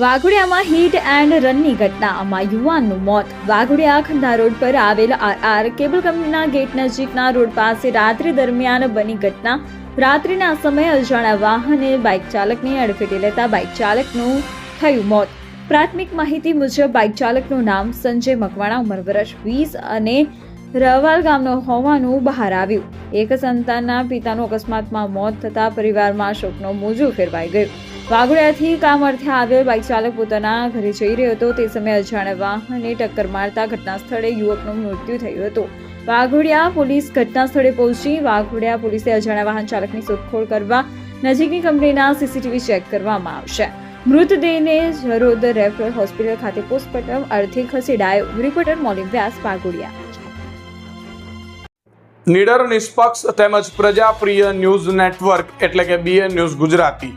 વાઘોડિયામાં hit and રનની ઘટનામાં યુવાનનું મોત. વાઘોડિયા ખંડા રોડ પર આવેલ આરઆર આર કેબલ કંપનીના ગેટ નજીકના રોડ પાસે રાત્રિ દરમિયાન બની ઘટના. રાત્રિના સમયે અજાણ્યા વાહને બાઇક ચાલકને અડફેટે લેતા બાઇક ચાલકનું થયું મોત. પ્રાથમિક માહિતી મુજબ બાઇક ચાલકનું નામ સંજય મકવાણા, ઉંમર વર્ષ વીસ અને રવાલ ગામનો હોવાનું બહાર આવ્યું. એક સંતાનના પિતાનું અકસ્માતમાં મોત થતાં પરિવારમાં શોકનો મોજું ફેરવાઈ ગયું. વાઘોડિયાથી કામ અર્થે આવેલ બાઇક ચાલક પોતાના ઘરે જઈ રહ્યો હતો. તે સમયે અજાણ્યા વાહને ટક્કર મારતા ઘટના સ્થળે યુવકનું મૃત્યુ થયું હતું. વાઘોડિયા પોલીસ ઘટના સ્થળે પહોંચી વાઘોડિયા પોલીસે અજાણ્યા વાહન ચાલકની શોધખોળ કરવા નજીકની કંપનીના સીસીટીવી ચેક કરવામાં આવશે. મૃતદેહને જરોદ રેફરલ હોસ્પિટલ ખાતે પોસ્ટમોર્ટમ અર્થે ખસેડાયો. રિપોર્ટર મોલિન વ્યાસ, વાઘોડિયા. નિડર નિષ્પક્ષ તેમજ પ્રજાપ્રિય ન્યૂઝ નેટવર્ક એટલે કે BN news Gujarati.